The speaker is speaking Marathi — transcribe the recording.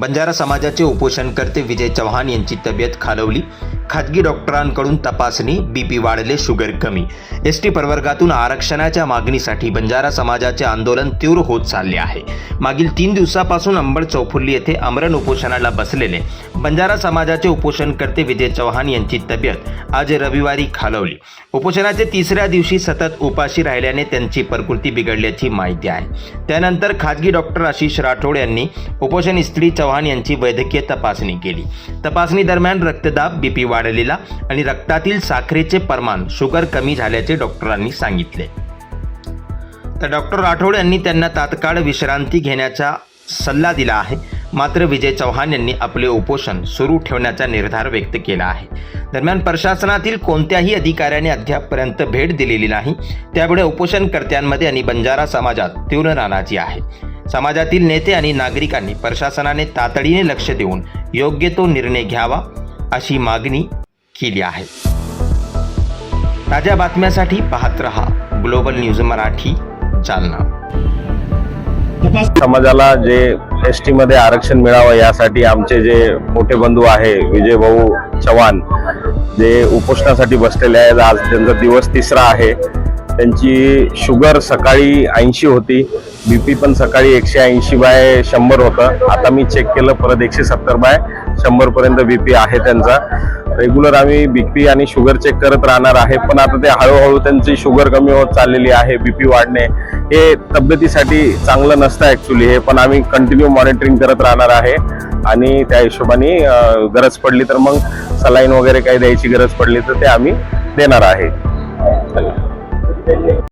बंजारा समाजाचे उपोषणकर्ते विजय चव्हाण यांची तब्येत खालवली. खाजगी डॉक्टरांकडून तपासणी बीपी वाढले शुगर कमी. एस टी प्रवर्गातून आरक्षणाच्या मागणीसाठी बंजारा समाजाचे आंदोलन तीव्र होत चालले आहे. मागील तीन दिवसापासून अंबड चौफुल्ली येथे आमरण उपोषणाला बसलेले बंजारा समाजाचे उपोषणकर्ते विजय चव्हाण यांची तब्येत आज रविवारी खालवली. उपोषणाचे तिसऱ्या दिवशी सतत उपाशी राहिल्याने त्यांची प्रकृती बिघडल्याची माहिती आहे. त्यानंतर खाजगी डॉक्टर आशिष राठोड यांनी उपोषण स्त्री चव्हाण यांची वैद्यकीय तपासणी केली. तपासणी दरम्यान रक्तदाब बीपी वाढ वाढलेला आणि रक्तातील साखरेचे प्रमाण शुगर कमी झाल्याचे डॉक्टरांनी सांगितले. तर डॉक्टर राठोड यांनी त्यांना तात्काळ विश्रांती घेण्याचा सल्ला दिला आहे. मात्र विजय चव्हाण यांनी आपले उपोषण सुरू ठेवण्याचा निर्धार व्यक्त केला आहे. दरम्यान प्रशासनातील कोणत्याही अधिकाऱ्याने अद्यापपर्यंत भेट दिलेली नाही. त्यामुळे उपोषणकर्त्यांमध्ये आणि बंजारा समाजात तीव्र नाराजी आहे. समाजातील नेते आणि नागरिकांनी प्रशासनाने तातडीने लक्ष देऊन योग्य तो निर्णय घ्यावा. अशी मागणी केली आहे. ताज्या बातम्यासाठी पाहत रहा ग्लोबल न्यूज मराठी जालना. समाजाला जे एस टी मध्ये आरक्षण मिळावं यासाठी आमचे जे मोठे बंधू आहे विजय भाऊ चव्हाण जे उपोषणासाठी बसलेले आहेत. आज त्यांचा दिवस तिसरा आहे. त्यांची शुगर सकाळी ऐंशी होती बीपी पण सकाळी एकशे ऐंशी बाय शंभर होतं. आता मी चेक केलं परत एकशे सत्तर बाय शंभरपर्यंत बी बीपी आहे त्यांचा. रेग्युलर आम्ही बीपी आणि शुगर चेक करत राहणार आहे पण आता ते हळूहळू त्यांची शुगर कमी होत चाललेली आहे बीपी वाढणे. हे तब्येतीसाठी चांगलं नसतं ॲक्च्युली हे पण आम्ही कंटिन्यू मॉनिटरिंग करत राहणार आहे. आणि त्या हिशोबाने गरज पडली तर मग सलाईन वगैरे काही द्यायची गरज पडली तर ते आम्ही देणार आहे.